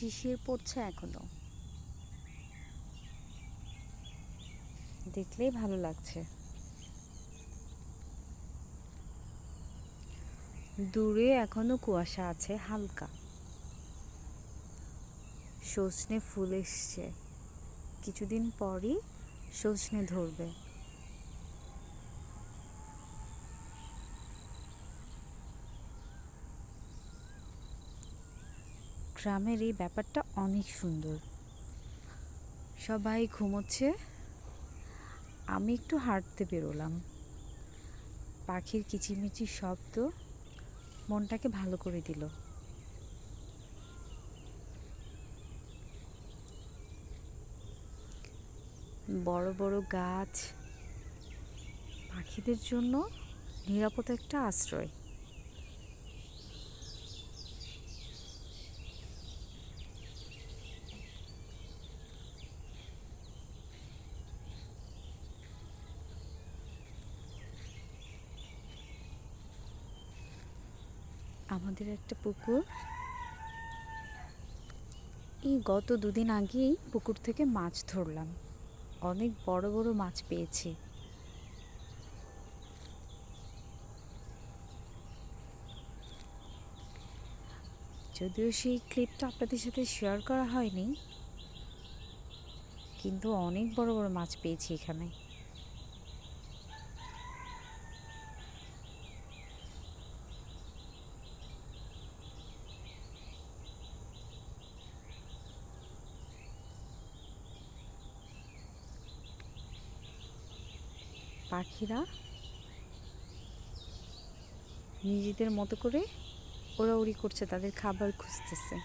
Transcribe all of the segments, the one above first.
শিশির পড়ছে এখনও। দেখলেই ভালো লাগছে। দূরে এখনও কুয়াশা আছে, হালকা। সজনে ফুল এসছে। কিছুদিন পরই সজনে ধরবে। গ্রামের এই ব্যাপারটা অনেক সুন্দর। সবাই ঘুমোচ্ছে। আমি একটু হাঁটতে বেরোলাম। পাখির কিচিমিচির শব্দ মনটাকে ভালো করে দিল। বড় বড় গাছ। পাখিদের জন্য নিরাপদ একটা আশ্রয়। আমাদের একটা পুকুর। এই গত দুদিন আগেই পুকুর থেকে মাছ ধরলাম। অনেক বড় বড় মাছ পেয়েছি। যদিও সেই ক্লিপটা আপনাদের সাথে শেয়ার করা হয়নি, কিন্তু অনেক বড় বড় মাছ পেয়েছি এখানে। পাখিরা নিজেদের মতো করে ওরা ওড়াউড়ি করছে তাদের খাবার খুঁজতেছে।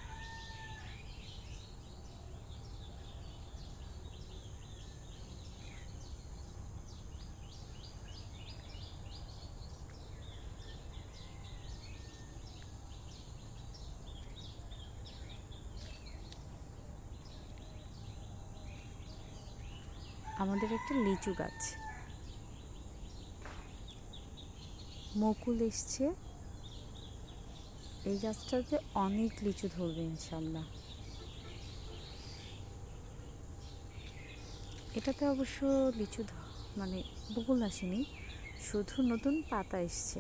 আমাদের একটা লিচু গাছ। মুকুল এসছে। এই গাছটাতে অনেক লিচু ধরবে ইনশাল্লাহ। এটাতে অবশ্য লিচু মানে বকুল আসেনি, শুধু নতুন পাতা এসছে।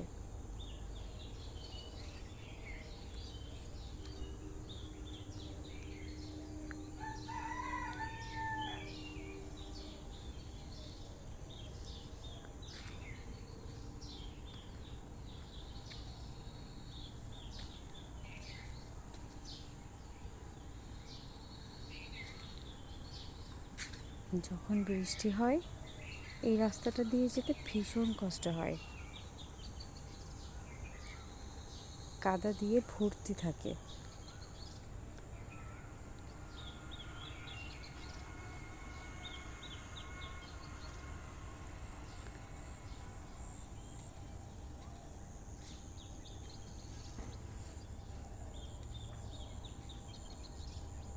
যখন বৃষ্টি হয় এই রাস্তাটা দিয়ে যেতে ভীষণ কষ্ট হয়। কাদা দিয়ে ভর্তি থাকে।